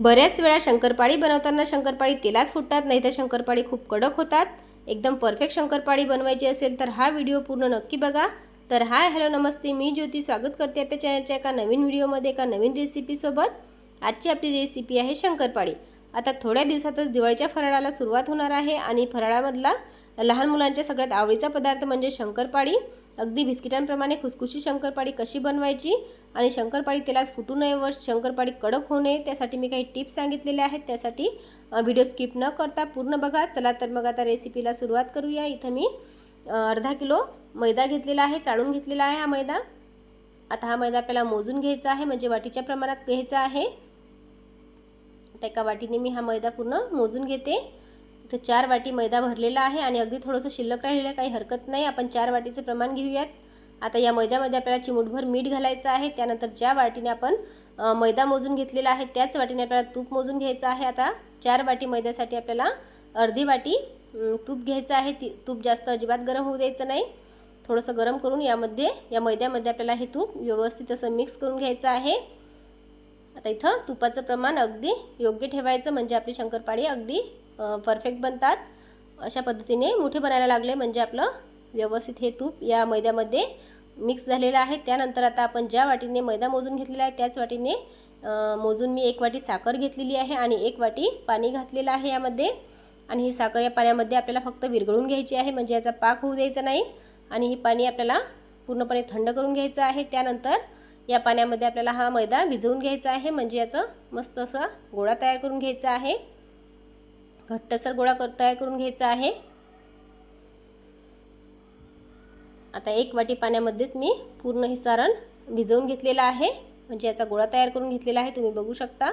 बऱ्याच वेळा शंकरपाळी बनवताना शंकरपाळी तेलात फुटतात नाही तर शंकरपाळी खूप कडक होतात. एकदम परफेक्ट शंकरपाळी बनवायची असेल तर हा व्हिडिओ पूर्ण नक्की बघा. तर हाय हॅलो नमस्ते. मी ज्योती. स्वागत करते आपल्या चॅनलच्या एका नवीन व्हिडिओमध्ये एका नवीन रेसिपीसोबत आजची आपली रेसिपी आहे शंकरपाळी. आता थोड्या दिवसातच दिवाळीच्या फराळाला सुरुवात होणार आहे आणि फराळामधला लहान मुलांच्या सगळ्यात आवडीचा पदार्थ म्हणजे शंकरपाळी. अगदी बिस्किटांप्रमाणे खुसखुशी शंकरपाळी कशी बनवायची आणि शंकरपाळी तेलात फुटू नये व शंकरपाळी कडक होऊ नये त्यासाठी मी काही टिप्स सांगितलेल्या आहेत. त्यासाठी व्हिडिओ स्किप न करता पूर्ण बघा. चला तर मग आता रेसिपीला सुरुवात करूया. इथं मी अर्धा किलो मैदा घेतलेला आहे चाळून घेतलेला आहे हा मैदा. आता हा मैदा आपल्याला मोजून घ्यायचा आहे म्हणजे वाटीच्या प्रमाणात घ्यायचा आहे. त्या एका वाटीने मी हा मैदा पूर्ण मोजून घेते. इथं चार वाटी मैदा भरलेला आहे आणि अगदी थोडंसं शिल्लक राहिलेलं आहे काही हरकत नाही. आपण चार वाटीचं प्रमाण घेऊयात. आता या मैद्यामध्ये आपल्याला चिमूटभर मीठ घालायचं आहे. त्यानंतर ज्या वाटीने आपण मैदा मोजून घेतलेला आहे त्याच वाटीने आपल्याला तूप मोजून घ्यायचं आहे. आता चार वाटी मैद्यासाठी आपल्याला अर्धी वाटी तूप घ्यायचं आहे. ती तूप जास्त अजिबात गरम होऊ द्यायचं नाही. थोडंसं गरम करून यामध्ये या मैद्यामध्ये आपल्याला हे तूप व्यवस्थित असं मिक्स करून घ्यायचं आहे. आता इथं तुपाचं प्रमाण अगदी योग्य ठेवायचं. म्हणजे आपली शंकरपाळी अगदी परफेक्ट बनतात. अशा पद्धतीने मोठे बनायला लागले म्हणजे आपलं व्यवस्थित हे तूप या मैद्यामध्ये मिक्स झालेलं आहे. त्यानंतर आता आपण ज्या वाटीने मैदा मोजून घेतलेला आहे त्याच वाटीने मोजून मी एक वाटी साखर घेतलेली आहे आणि एक वाटी पाणी घातलेलं आहे यामध्ये. आणि ही साखर या पाण्यामध्ये आपल्याला फक्त विरघळून घ्यायची आहे म्हणजे याचा पाक होऊ द्यायचा नाही. आणि हे पाणी आपल्याला पूर्णपणे थंड करून घ्यायचं आहे. त्यानंतर या पाण्यामध्ये आपल्याला हा मैदा भिजवून घ्यायचा आहे म्हणजे याचं मस्त असा गोळा तयार करून घ्यायचा आहे. घट्टसर गोळा कर तयार करून घ्यायचा आहे. आता एक वाटी पाण्यामध्येच मी पूर्ण हे सारण भिजवून घेतलेलं आहे. म्हणजे याचा गोळा तयार करून घेतलेला आहे तुम्ही बघू शकता.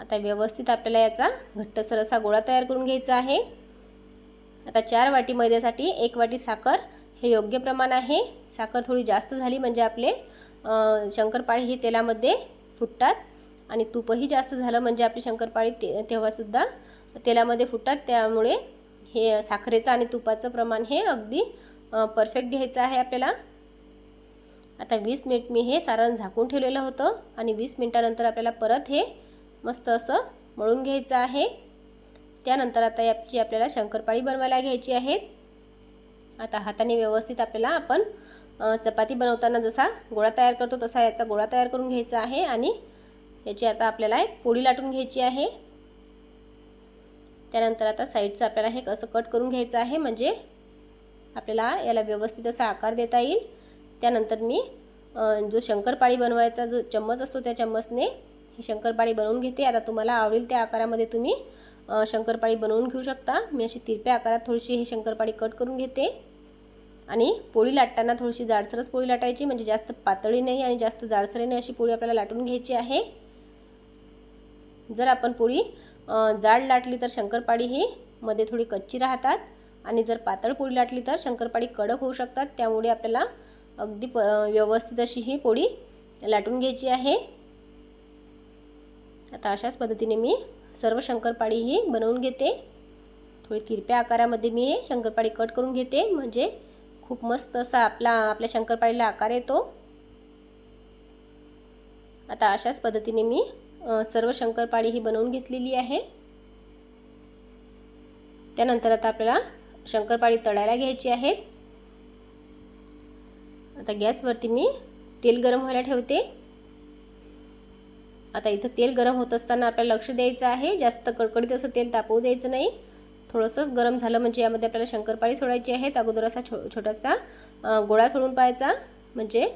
आता व्यवस्थित आपल्याला याचा घट्टसर असा गोळा तयार करून घ्यायचा आहे. आता चार वाटी मैद्यासाठी एक वाटी साखर हे योग्य प्रमाण आहे. साखर थोडी जास्त झाली म्हणजे आपले शंकरपाळी हे तेलामध्ये फुटतात. आणि तूपही जास्त झालं म्हणजे आपली शंकरपाळी ते तेव्हासुद्धा तेलामध्ये फुटतात. त्यामुळे हे साखरेचं आणि तुपाचं प्रमाण हे अगदी परफेक्ट घ्यायचं आहे आपल्याला. आता वीस मिनिट मी हे सारण झाकून ठेवलेलं होतं आणि वीस मिनटानंतर आपल्याला परत हे मस्त असं मळून घ्यायचं आहे. त्यानंतर आता याची आपल्याला शंकरपाळी बनवायला घ्यायची आहे. आता हाताने व्यवस्थित आपल्याला आपण चपाती बनवताना जसा गोळा तयार करतो तसा याचा गोळा तयार करून घ्यायचा आहे आणि याची आता आपल्याला एक पोळी लाटून घ्यायची आहे. त्यानंतर आता साईडचं आपल्याला हे कसं कट करून घ्यायचं आहे म्हणजे आपल्याला याला व्यवस्थित असा आकार देता येईल. त्यानंतर मी जो शंकरपाळी बनवायचा जो चम्मच असतो त्या चम्मचने ही शंकरपाळी बनवून घेते. आता तुम्हाला आवडेल त्या आकारामध्ये तुम्ही शंकरपाळी बनवून घेऊ शकता. मी अशी तिरप्या आकारात थोडीशी ही शंकरपाळी कट करून घेते. आणि पोळी लाटताना थोडीशी जाडसरच पोळी लाटायची म्हणजे जास्त पातळी नाही आणि जास्त जाडसरी नाही अशी पोळी आपल्याला लाटून घ्यायची आहे. जर आपण पोळी जाड लाटली तर शंकरपाळी ही मध्ये थोडी कच्ची राहतात आणि जर पातळ पोळी लाटली तर शंकरपाळी कडक होऊ शकतात. त्यामुळे आपल्याला अगदी प व्यवस्थित अशी ही पोळी लाटून घ्यायची आहे. आता अशाच पद्धतीने मी सर्व शंकरपाळी ही बनवून घेते. थोडी तिरप्या आकारामध्ये मी हे शंकरपाळी कट करून घेते. म्हणजे खूप मस्त असा आपला आपल्या शंकरपाळीला आकार येतो. आता अशाच पद्धतीने मी सर्व शंकरपाळी ही बनवून घेतलेली आहे. त्यानंतर आता आपल्याला शंकरपाळी तळायला घ्यायची आहे. आता गॅसवरती मी तेल गरम व्हायला ठेवते. आता इथं तेल गरम होत असताना आपल्याला लक्ष द्यायचं आहे. जास्त कडकडीत असं तेल तापवू द्यायचं नाही. थोडंसंच गरम झालं म्हणजे यामध्ये आपल्याला शंकरपाळी सोडायची आहे अगोदर असा छो छोटासा गोळा सोडून पाहायचा. म्हणजे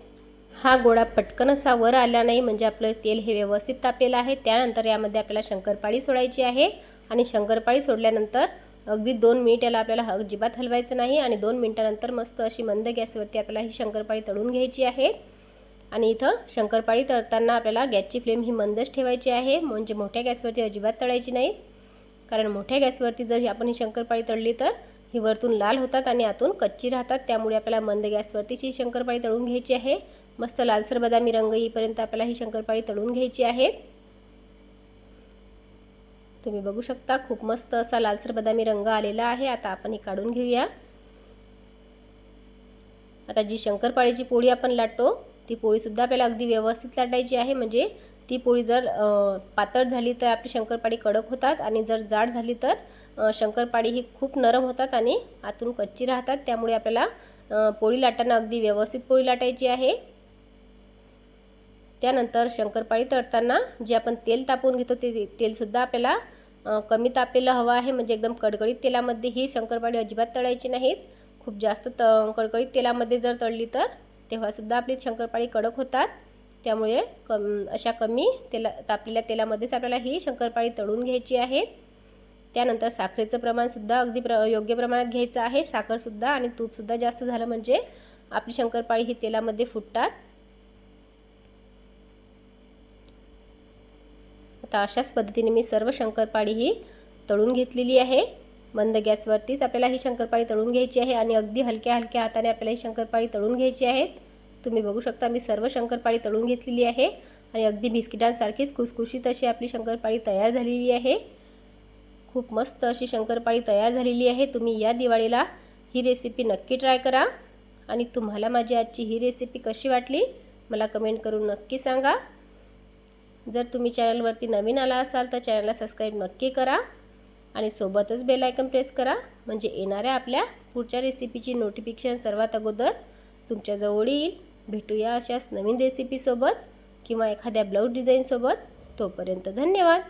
हा गोळा पटकन असा वर आला नाही म्हणजे आपलं तेल हे व्यवस्थित तापलेलं आहे. त्यानंतर यामध्ये आपल्याला शंकरपाळी सोडायची आहे आणि शंकरपाळी सोडल्यानंतर अगदी दोन मिनिट याला आपल्याला अजिबात हलवायचं नाही आणि दोन मिनिटानंतर मस्त अशी मंद गॅसवरती आपल्याला ही शंकरपाळी तळून घ्यायची आहे. आणि इथं शंकरपाळी तळताना आपल्याला गॅसची फ्लेम ही मंदच ठेवायची आहे म्हणजे मोठ्या गॅसवरती अजिबात तळायची नाही. कारण मोठ्या गॅसवरती जर ही आपण ही शंकरपाळी तळली तर ही वरतून लाल होतात आणि आतून कच्ची राहतात. त्यामुळे आपल्याला मंद गॅसवरतीच ही शंकरपाळी तळून घ्यायची आहे. मस्त लालसर बदामी रंग येईपर्यंत आपल्याला ही शंकरपाळी तळून घ्यायची आहे. तुम्ही बघू शकता खूप मस्त असा लालसर बदामी रंग आलेला आहे. आता आपण हे काढून घेऊया. आता जी शंकरपाळीची पोळी आपण लाटतो ती पोळीसुद्धा आपल्याला अगदी व्यवस्थित लाटायची आहे. म्हणजे ती पोळी जर पातळ झाली तर आपली शंकरपाळी कडक होतात आणि जर जाड झाली तर शंकरपाळी ही खूप नरम होतात आणि आतून कच्ची राहतात. त्यामुळे आपल्याला पोळी लाटताना अगदी व्यवस्थित पोळी लाटायची आहे. त्यानंतर शंकरपाळी तळताना जे आपण तेल तापवून घेतो ते तेलसुद्धा आपल्याला कमी तापलेलं हवं आहे. म्हणजे एकदम कडकडीत तेलामध्ये ही शंकरपाळी अजिबात तळायची नाहीत. खूप जास्त त कडकडीत तेलामध्ये जर तळली तर तेव्हासुद्धा आपली शंकरपाळी कडक होतात. त्यामुळे कम अशा कमी तेला तापलेल्या तेलामध्येच आपल्याला ही शंकरपाळी तळून घ्यायची आहे त्यानंतर साखरेचं प्रमाणसुद्धा अगदी प्र योग्य प्रमाणात घ्यायचं आहे. साखरसुद्धा आणि तूपसुद्धा जास्त झालं म्हणजे आपली शंकरपाळी ही तेलामध्ये फुटतात. तर अशाच पद्धतीने मी सर्व शंकरपाळी ही तळून घेतलेली आहे. मंद गॅसवरतीच आपल्याला ही शंकरपाळी तळून घ्यायची आहे आणि अगदी हलक्या हलक्या हाताने आपल्याला ही शंकरपाळी तळून घ्यायची आहेत. तुम्ही बघू शकता मी सर्व शंकरपाळी तळून घेतलेली आहे आणि अगदी बिस्किटांसारखीच खुसखुशीत अशी आपली शंकरपाळी तयार झालेली आहे. खूप मस्त अशी शंकरपाळी तयार झालेली आहे. तुम्ही या दिवाळीला ही रेसिपी नक्की ट्राय करा आणि तुम्हाला माझी आजची ही रेसिपी कशी वाटली मला कमेंट करून नक्की सांगा. जर तुम्ही चॅनलवरती नवीन आला असाल तर चॅनलला सबस्क्राईब नक्की करा आणि सोबतच बेल आयकन प्रेस करा. म्हणजे येणाऱ्या आपल्या पुढच्या रेसिपीची नोटिफिकेशन सर्वात अगोदर तुमच्याजवळ येईल. भेटूया अशाच नवीन रेसिपीसोबत किंवा एखाद्या ब्लाऊज डिझाईनसोबत तोपर्यंत धन्यवाद.